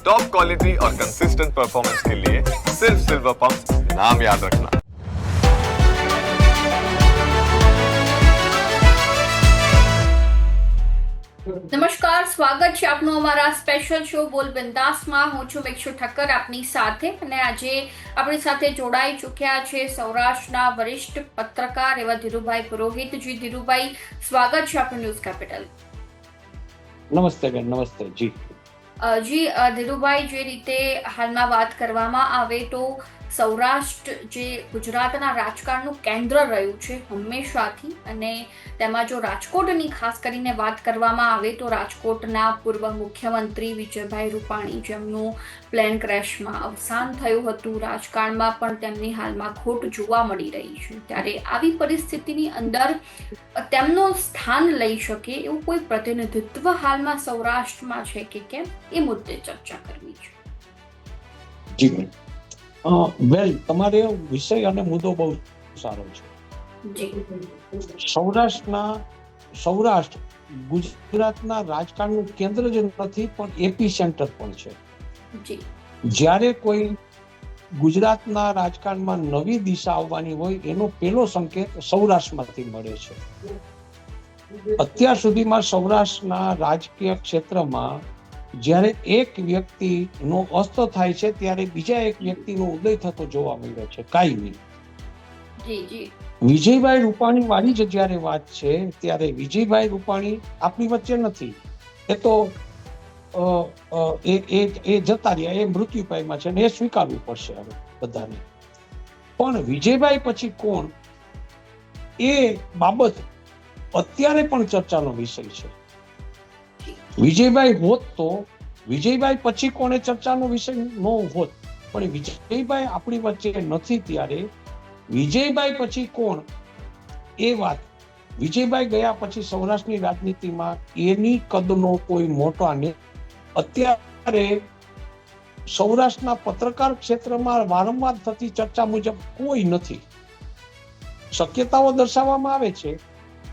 Top quality और consistent performance के लिए सिर्फ सिल्वर पंप नाम याद रखना નમસ્કાર સ્વાગત છે આપનું અમારા સ્પેશિયલ શો બોલ બિંદાસમાં હું છું મેક્ષુ ઠક્કર આપની સાથે અને આજે આપણી સાથે જોડાઈ ચૂક્યા છે સૌરાષ્ટ્રના વરિષ્ઠ પત્રકાર એવા ધીરુભાઈ પુરોહિત જી ધીરુભાઈ સ્વાગત છે આપનું ન્યૂઝ કેપિટલ નમસ્તે બેન નમસ્તે જી અ, જી ધીરુભાઈ જે રીતે હાલમાં વાત કરવામાં આવે તો સૌરાષ્ટ્ર જે ગુજરાતના રાજકારણનું કેન્દ્ર રહ્યું છે હંમેશાથી અને તેમાં જો રાજકોટની ખાસ કરીને વાત કરવામાં આવે તો રાજકોટના પૂર્વ મુખ્યમંત્રી વિજયભાઈ રૂપાણી જેમનું પ્લેન ક્રેશમાં અવસાન થયું હતું. રાજકારણમાં પણ તેમની હાલમાં ખોટ જોવા મળી રહી છે. ત્યારે આવી પરિસ્થિતિની અંદર તેમનું સ્થાન લઈ શકે એવું કોઈ પ્રતિનિધિત્વ હાલમાં સૌરાષ્ટ્રમાં છે કે કેમ? એ મુદ્દે ચર્ચા કરવી છે. જી. વેલ તમારે વિષય અને મુદ્દો બહુ સારો છે. સૌરાષ્ટ્રના સૌરાષ્ટ્ર ગુજરાતના રાજકારણનું કેન્દ્ર જ નથી પણ એપી સેન્ટર પણ છે. જ્યારે કોઈ ગુજરાતના રાજકારણમાં નવી દિશા આવવાની હોય એનો પહેલો સંકેત સૌરાષ્ટ્રમાંથી મળે છે. અત્યાર સુધીમાં સૌરાષ્ટ્રના રાજકીય ક્ષેત્રમાં જ્યારે એક વ્યક્તિનો અસ્ત થાય છે ત્યારે બીજા એક વ્યક્તિનો ઉદય થતો જોવા મળ્યો છે. કાયમી વિજયભાઈ રૂપાણી વાળી જ જ્યારે વાત છે ત્યારે વિજયભાઈ રૂપાણી આપણી વચ્ચે નથી. એ તો એ એ જતા રહ્યા એ મૃત્યુ પાયમાં છે ને એ સ્વીકારવું પડશે હવે બધાને. પણ વિજયભાઈ પછી કોણ? એ બાબત અત્યારે પણ ચર્ચાનો વિષય છે. વિજયભાઈ હોત તો, વિજયભાઈ પછી કોને ચર્ચાનો વિષય ન હોત, પણ વિજયભાઈ આપણી વચ્ચે નથી ત્યારે. વિજયભાઈ પછી કોણ? એ વાત. વિજયભાઈ ગયા પછી સૌરાષ્ટ્રની રાજનીતિમાં એની કદનો કોઈ મોટો ને અત્યારે સૌરાષ્ટ્રના પત્રકાર ક્ષેત્રમાં વારંવાર થતી ચર્ચા મુજબ કોઈ નથી. શક્યતાઓ દર્શાવવામાં આવે છે,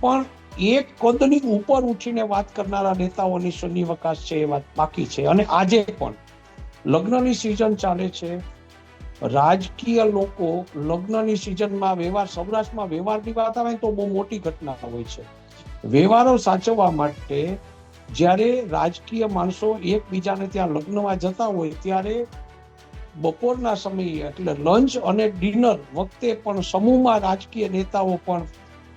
પણ એક કદની ઉપર ઉઠીને વાત કરનારા નેતાઓની શૂન્યવકાશ છે એ વાત બાકી છે. અને આજે પણ લગ્નની સિઝન ચાલે છે. રાજકીય લોકો લગ્નની સિઝનમાં વ્યવહાર, સૌરાષ્ટ્રમાં વ્યવહારની વાત આવે તો બહુ મોટી ઘટના હોય છે. વ્યવહારો સાચવવા માટે જ્યારે રાજકીય માણસો એકબીજાને ત્યાં લગ્નમાં જતા હોય ત્યારે બપોરના સમયે એટલે લંચ અને ડિનર વખતે પણ સમૂહમાં રાજકીય નેતાઓ પણ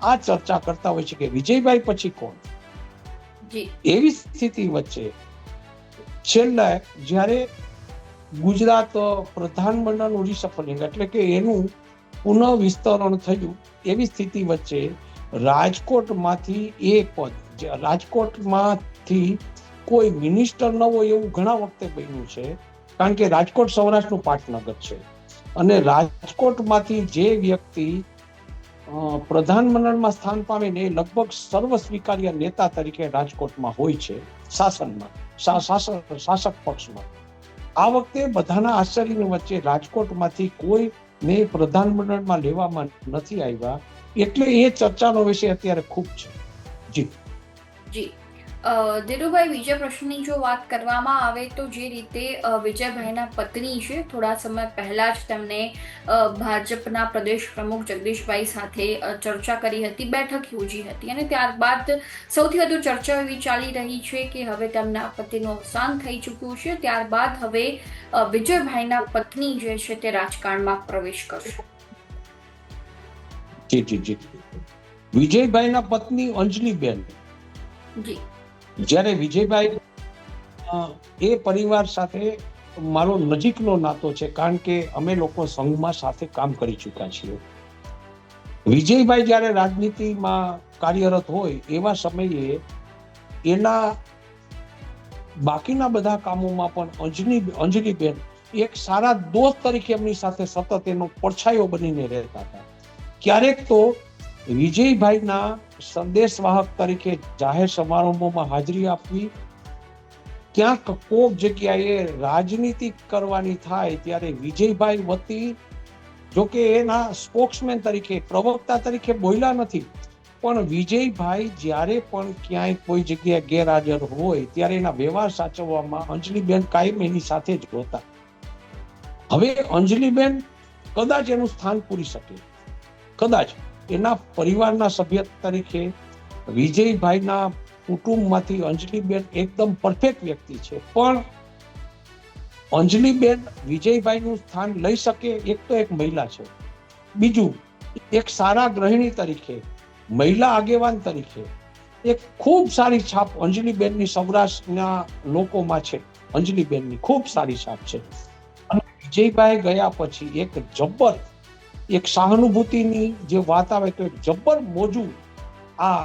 આ ચર્ચા કરતા હોય છે કે વિજયભાઈ પછી કોણ? એવી સ્થિતિ વચ્ચે છેલ્લે જ્યારે ગુજરાત પ્રધાનમંડળનું રિસફલિંગ એટલે કે એનું પુનઃ વિસ્તરણ થયું એવી સ્થિતિ વચ્ચે રાજકોટમાંથી એ પદ જે રાજકોટમાંથી કોઈ મિનિસ્ટર ન હોય એવું ઘણા વખતે બન્યું છે કારણ કે રાજકોટ સૌરાષ્ટ્રનું પાટનગર છે. અને રાજકોટમાંથી જે વ્યક્તિ પ્રધાનમંડળમાં સ્થાન પામીને લગભગ સર્વ સ્વીકાર્ય નેતા તરીકે રાજકોટમાં હોય છે શાસનમાં શાસક પક્ષમાં. આ વખતે બધાના આશ્ચર્યની વચ્ચે રાજકોટમાંથી કોઈ ને પ્રધાનમંડળમાં લેવામાં નથી આવ્યા. એટલે એ ચર્ચાનો વિષય અત્યારે ખૂબ છે. જી. જી. ધીરુભાઈ બીજા પ્રશ્નની જો વાત કરવામાં આવે તો જે રીતે વિજયભાઈના પત્ની છે થોડા સમય પહેલાં જ તેમણે ભાજપના પ્રદેશ પ્રમુખ જગદીશભાઈ સાથે ચર્ચા કરી હતી બેઠક યોજી હતી અને ત્યારબાદ સૌથી વધુ ચર્ચા એવી ચાલી રહી છે કે હવે તેમના પતિનું અવસાન થઈ ચૂક્યું છે ત્યારબાદ હવે વિજયભાઈના પત્ની જે છે તે રાજકારણમાં પ્રવેશ કરશે. જી જી જી. વિજયભાઈના પત્ની અંજલિબેન. જી. જ્યારે વિજયભાઈ એ પરિવાર સાથે મારો નજીકનો નાતો છે, કારણ કે અમે લોકો સંઘમાં સાથે કામ કરી ચૂક્યા છીએ. વિજયભાઈ જ્યારે રાજનીતિમાં કાર્યરત હોય, એવા સમયે એના બાકીના બધા કામોમાં પણ અંજની અંજલીબેન એક સારા દોસ્ત તરીકે એમની સાથે સતત એનો પડછાયો બનીને રહેતા હતા. ક્યારેક તો વિજયભાઈના સંદેશવાહક તરીકે જાહેર સમારંભોમાં હાજરી આપવી, ક્યાંક કોક જગ્યાએ રાજનીતિ કરવાની થાય ત્યારે વિજયભાઈ વતી જો કે એના સ્પોક્સમેન તરીકે, પ્રવક્તા તરીકે બોલ્યા નથી. પણ વિજયભાઈ જ્યારે પણ ક્યાંય કોઈ જગ્યાએ ગેરહાજર હોય ત્યારે એના વ્યવહાર સાચવવામાં અંજલિબેન કાયમ એની સાથે જ હોતા હવે અંજલિબેન કદાચ એનું સ્થાન પૂરી શકે. કદાચ. એના પરિવારના સભ્ય તરીકે વિજયભાઈના કુટુંબમાંથી અંજલિબેન એકદમ પરફેક્ટ વ્યક્તિ છે. પણ અંજલિબેન વિજયભાઈનું સ્થાન લઈ શકે એક તો એક મહિલા છે. બીજું, એક સારા ગૃહિણી તરીકે, મહિલા આગેવાન તરીકે, એક ખૂબ સારી છાપ અંજલિબેનની સૌરાષ્ટ્રના લોકોમાં છે. અંજલિબેનની ખૂબ સારી છાપ છે. અને વિજયભાઈ ગયા પછી એક જબ્બર એક સહાનુભૂતિની જે વાત આવે તો એક જબ્બર મોજું આ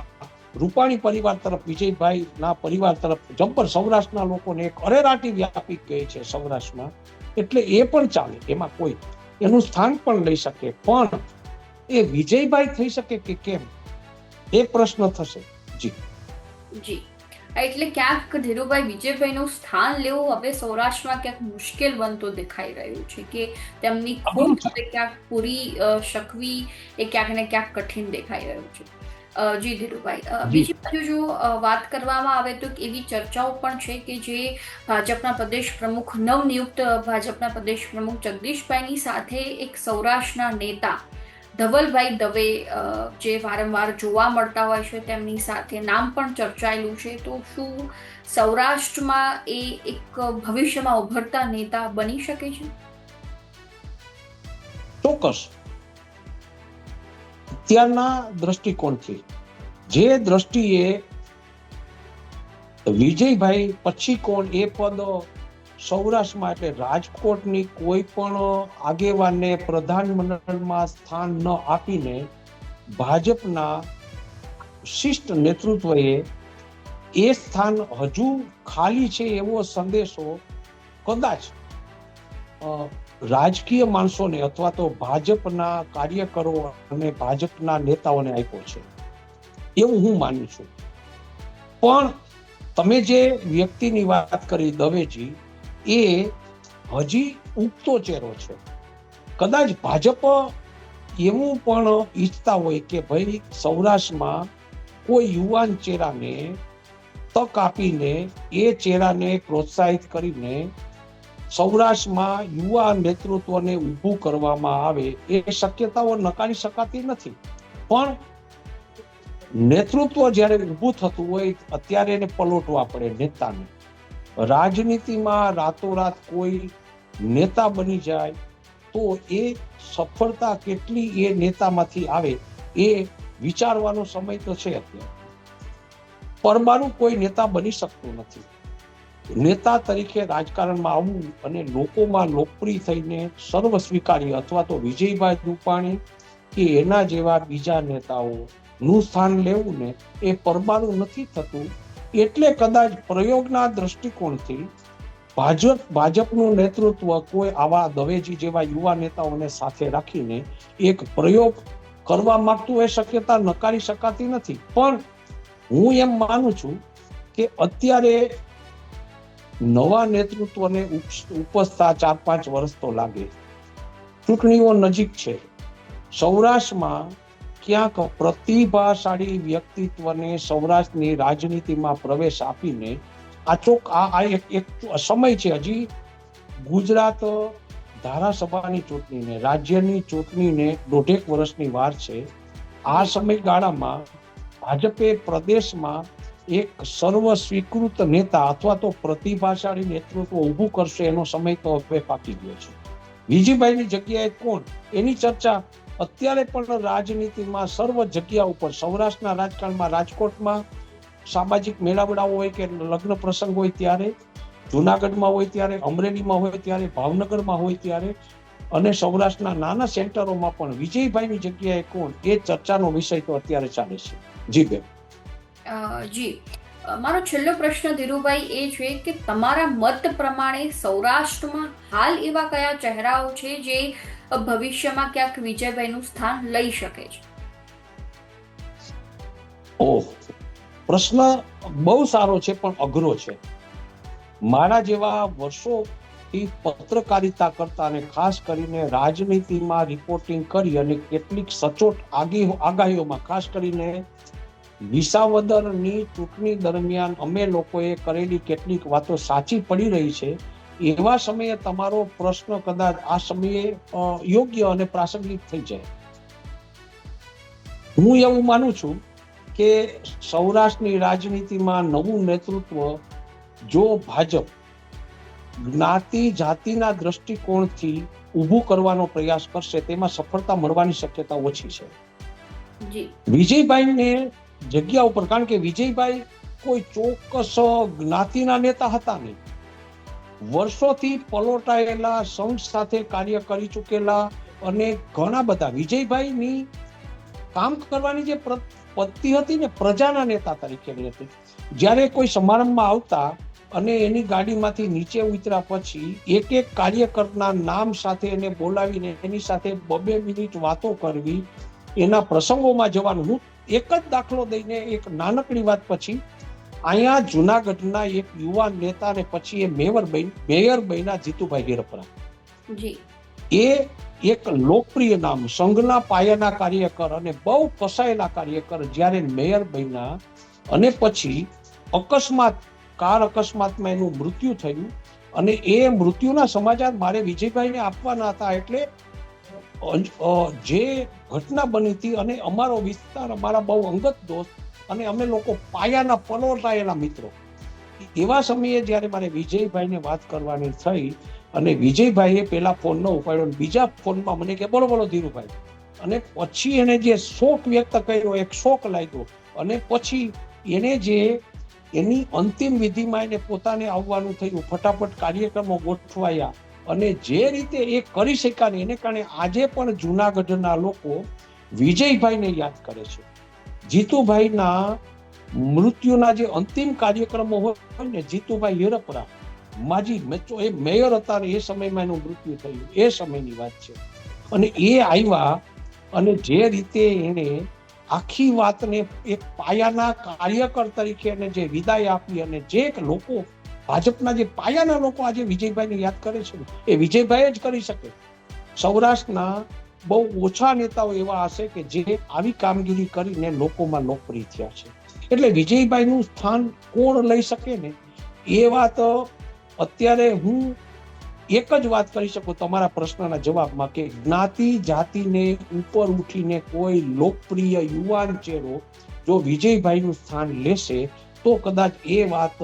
રૂપાણી પરિવાર તરફ, વિજયભાઈના પરિવાર તરફ, જબ્બર સૌરાષ્ટ્રના લોકોને એક અરેરાટી વ્યાપી ગઈ છે સૌરાષ્ટ્રમાં. એટલે એ પણ ચાલે, એમાં કોઈ એનું સ્થાન પણ લઈ શકે. પણ એ વિજયભાઈ થઈ શકે કે કેમ? એ પ્રશ્ન થશે. જી. જી. એટલે ક્યાંક ધીરુભાઈ વિજયભાઈનું સ્થાન લેવું હવે સૌરાષ્ટ્રમાં ક્યાંક મુશ્કેલ બનતો દેખાઈ રહ્યું છે કે તેમની ખૂબ ક્યાંક પૂરી શકવી એ ક્યાંક ને ક્યાંક કઠિન દેખાઈ રહ્યું છે. જી ધીરુભાઈ બીજી બાજુ જો વાત કરવામાં આવે તો એવી ચર્ચાઓ પણ છે કે જે ભાજપના પ્રદેશ પ્રમુખ નવનિયુક્ત ભાજપના પ્રદેશ પ્રમુખ જગદીશભાઈની સાથે એક સૌરાષ્ટ્રના નેતા ધવલભાઈ દવે જે વારંવાર જોવા મળતા હોય છે, તેમની સાથે નામ પણ ચર્ચાયેલું છે. તો શું સૌરાષ્ટ્રમાં એ એક ભવિષ્યમાં ઉભરતા નેતા બની શકે છે? ચોક્કસ. અત્યારના દ્રષ્ટિકોણથી જે દ્રષ્ટિએ વિજયભાઈ પછી કોણ એ પદ સૌરાષ્ટ્રમાં એટલે રાજકોટની કોઈ પણ આગેવાનને પ્રધાનમંડળમાં સ્થાન ન આપીને ભાજપના શિષ્ટ નેતૃત્વએ એ સ્થાન હજુ ખાલી છે એવો સંદેશો કદાચ રાજકીય માણસોને અથવા તો ભાજપના કાર્યકરો અને ભાજપના નેતાઓને આપ્યો છે. એવું હું માનું છું. પણ તમે જે વ્યક્તિની વાત કરી દવેજી એ હજી ઉગતો ચહેરો છે. કદાચ ભાજપ એવું પણ ઈચ્છતા હોય કે ભાઈ સૌરાષ્ટ્રમાં કોઈ યુવાન ચહેરાને તક આપીને એ ચહેરાને પ્રોત્સાહિત કરીને સૌરાષ્ટ્રમાં યુવા નેતૃત્વને ઊભું કરવામાં આવે એ શક્યતાઓ નકારી શકાતી નથી. પણ નેતૃત્વ જ્યારે ઊભું થતું હોય, અત્યારે એને પલોટવા પડે નેતાને. રાજનીતિમાં રાતોરાત કોઈ નેતા બની જાય, તો એ સફળતા કેટલી એ નેતામાંથી આવે, એ વિચારવાનો સમય તો છે અત્યારે. પરમાણુ કોઈ નેતા બની શકતું નથી. નેતા તરીકે રાજકારણમાં આવવું અને લોકોમાં લોકપ્રિય થઈને સર્વ સ્વીકાર્ય અથવા તો વિજયભાઈ રૂપાણી કે એના જેવા બીજા નેતાઓનું સ્થાન લેવું ને એ પરમાણુ નથી થતું એટલે કદાચ પ્રયોગના દ્રષ્ટિકોણથી ભાજપ ભાજપનું નેતૃત્વ કોઈ આવા દવેજી જેવા યુવા નેતાઓને સાથે રાખીને એક પ્રયોગ કરવા માંગતું એ શક્યતા નકારી શકાતી નથી. પણ હું એમ માનું છું કે અત્યારે નવા નેતૃત્વને ઉપ- ઉપસતા ચાર પાંચ વર્ષ તો લાગે. ચૂંટણીઓ નજીક છે. સૌરાષ્ટ્રમાં ક્યાંક પ્રતિભાશાળી વ્યક્તિત્વને સૌરાષ્ટ્રની રાજનીતિમાં પ્રવેશ આપીને આ ચોક આ એક એક સમય છે હજી ગુજરાત ધારાસભાની ચૂંટણીને, રાજ્યની ચૂંટણીને દોઢેક વર્ષની વાર છે. આ સમયગાળામાં ભાજપે પ્રદેશમાં એક સર્વ સ્વીકૃત નેતા અથવા તો પ્રતિભાશાળી નેતૃત્વ ઊભું કરશે એનો સમય તો હવે પાકી ગયો છે. વિજયભાઈની જગ્યાએ કોણ? એની ચર્ચા અત્યારે પણ રાજનીતિમાં સર્વ જગ્યા ઉપર, સૌરાષ્ટ્રના રાજકારણમાં, રાજકોટમાં સામાજિક મેળાવડાઓ હોય કે લગ્ન પ્રસંગ હોય ત્યારે, જુનાગઢમાં હોય ત્યારે, અમરેલીમાં હોય ત્યારે, ભાવનગરમાં હોય ત્યારે અને સૌરાષ્ટ્રના નાના સેન્ટરોમાં પણ વિજયભાઈની જગ્યાએ કોણ એ ચર્ચાનો વિષય તો અત્યારે ચાલે છે. જી બેન. જી. મારો છેલ્લો પ્રશ્ન ધીરુભાઈ એ છે કે તમારા મત પ્રમાણે સૌરાષ્ટ્રમાં હાલ એવા કયા ચહેરાઓ છે જે ભવિષ્યમાં ક્યાંક વિજયભાઈનું સ્થાન લઈ શકે છે. ઓહ, પ્રશ્ન બહુ સારો છે પણ અઘરો છે. મારા જેવા વર્ષો થી પત્રકારિતા કરતા અને ખાસ કરીને રાજનીતિમાં રિપોર્ટિંગ કરી અને કેટલીક સચોટ આગી આગાહીઓમાં ખાસ કરીને વિસાવદરની ચૂંટણી દરમિયાન અમે લોકોએ કરેલી કેટલીક વાતો સાચી પડી રહી છે. એવા સમયે તમારો પ્રશ્ન કદાચ આ સમયે યોગ્ય અને પ્રાસંગિક થઈ જાય. હું એવું માનું છું કે સૌરાષ્ટ્રની રાજનીતિમાં નવું નેતૃત્વ જો ભાજપ જ્ઞાતિ જાતિના દ્રષ્ટિકોણથી ઊભું કરવાનો પ્રયાસ કરશે તેમાં સફળતા મળવાની શક્યતા ઓછી છે. વિજયભાઈને જગ્યા ઉપર કારણ કે વિજયભાઈ કોઈ ચોક્કસ જ્ઞાતિના નેતા હતા નહીં. વર્ષોથી પલોટાયેલા સંઘ સાથે કાર્ય કરી ચૂકેલા અને ઘણા બધા વિજયભાઈની કામ કરવાની જે પ્ર- હતી ને પ્રજાના નેતા તરીકેની હતી. જ્યારે કોઈ સમારંભમાં આવતા અને એની ગાડીમાંથી નીચે ઉતર્યા પછી એક એક કાર્યકરના નામ સાથે એને બોલાવીને એની સાથે બબે મિનિટ વાતો કરવી, એના પ્રસંગોમાં જવાનું, હું એક જ દાખલો દઈને એક નાનકડી વાત પછી અહીંયા જુનાગઢના એક યુવાન નેતા ને પછી એ મેયર બન મેયર બન્યા જીતુભાઈ હિરપરા. એ એક લોકપ્રિય નામ સંઘના પાયાના કાર્યકર અને બહુ કસાયેલા કાર્યકર જ્યારે મેયર બન્યા અને પછી અકસ્માત કાર અકસ્માતમાં એનું મૃત્યુ થયું અને એ મૃત્યુના સમાચાર મારે વિજયભાઈને આપવાના હતા એટલે જે ઘટના બની હતી અને અમારો વિસ્તાર અમારા બહુ અંગત દોસ્ત અને અમે લોકો પાયાના પલોટાયેલા મિત્રો. એવા સમયે જ્યારે મારે વિજયભાઈને વાત કરવાની થઈ અને વિજયભાઈએ પેલા ફોન ન ઉપાડ્યો બીજા ફોનમાં મને કે, બોલો બોલો, ધીરુભાઈ. અને પછી એને જે શોક વ્યક્ત કર્યો, એક શોક લાગ્યો અને પછી એને જે એની અંતિમ વિધિમાં એને પોતાને આવવાનું થયું, ફટાફટ કાર્યક્રમો ગોઠવાયા અને જે રીતે એ કરી શક્યા ને એને કારણે આજે પણ જુનાગઢના લોકો વિજયભાઈને યાદ કરે છે. જીતુભાઈના મૃત્યુના જે અંતિમ કાર્યક્રમો હોય ને, જીતુભાઈ યુરપરા, માજી મેચો, એ મેયર હતા એ સમયમાં એનું મૃત્યુ થયું. એ સમયની વાત છે. અને એ આવ્યા અને જે રીતે એને આખી વાતને એક પાયાના કાર્યકર તરીકે એને જે વિદાય આપી અને જે લોકો, ભાજપના જે પાયાના લોકો આજે વિજયભાઈને યાદ કરે છે એ વિજયભાઈ જ કરી શકે. સૌરાષ્ટ્રના બહુ ઓછા નેતાઓ એવા હશે કે જે આવી કામગીરી કરીને લોકોમાં લોકપ્રિય થયા છે. એટલે વિજયભાઈનું સ્થાન કોણ લઈ શકે ને? એ વાત અત્યારે હું એક જ વાત કરી શકું તમારા પ્રશ્નના જવાબમાં કે જ્ઞાતિ જાતિને ઉપર ઉઠીને કોઈ લોકપ્રિય યુવાન ચહેરો જો વિજયભાઈનું સ્થાન લેશે, તો કદાચ એ વાત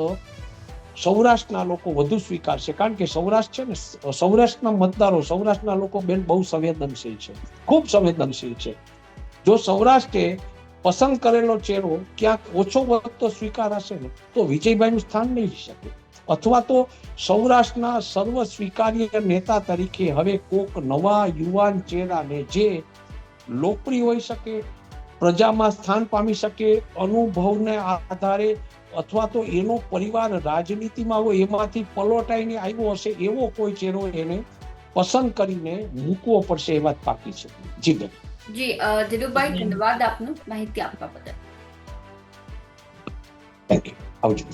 સૌરાષ્ટ્રના લોકો વધુ સ્વીકારશે. કારણ કે સૌરાષ્ટ્ર છે ને સૌરાષ્ટ્રના મતદારો, સૌરાષ્ટ્રના લોકો બેન બહુ સંવેદનશીલ છે. ખૂબ સંવેદનશીલ છે. જો સૌરાષ્ટ્રે પસંદ કરેલો ચહેરો ક્યાંક ઓછો વધતો સ્વીકારાશે ને, તો વિજયભાઈનું સ્થાન નહીં શકે. અથવા તો સૌરાષ્ટ્રના સર્વ સ્વીકાર્ય નેતા તરીકે હવે કોક નવા યુવાન ચહેરાને જે લોકપ્રિય હોઈ શકે, પ્રજામાં સ્થાન પામી શકે, અનુભવને આધારે અથવા તો એનો પરિવાર રાજનીતિમાં હોય એમાંથી પલોટાઈને આવ્યો હશે એવો કોઈ ચહેરો એને પસંદ કરીને મૂકવો પડશે એ વાત પાકી છે. જી જી ધીરુભાઈ ધન્યવાદ આપનું માહિતી આપવા બદલ. થેન્ક યુ આવજો.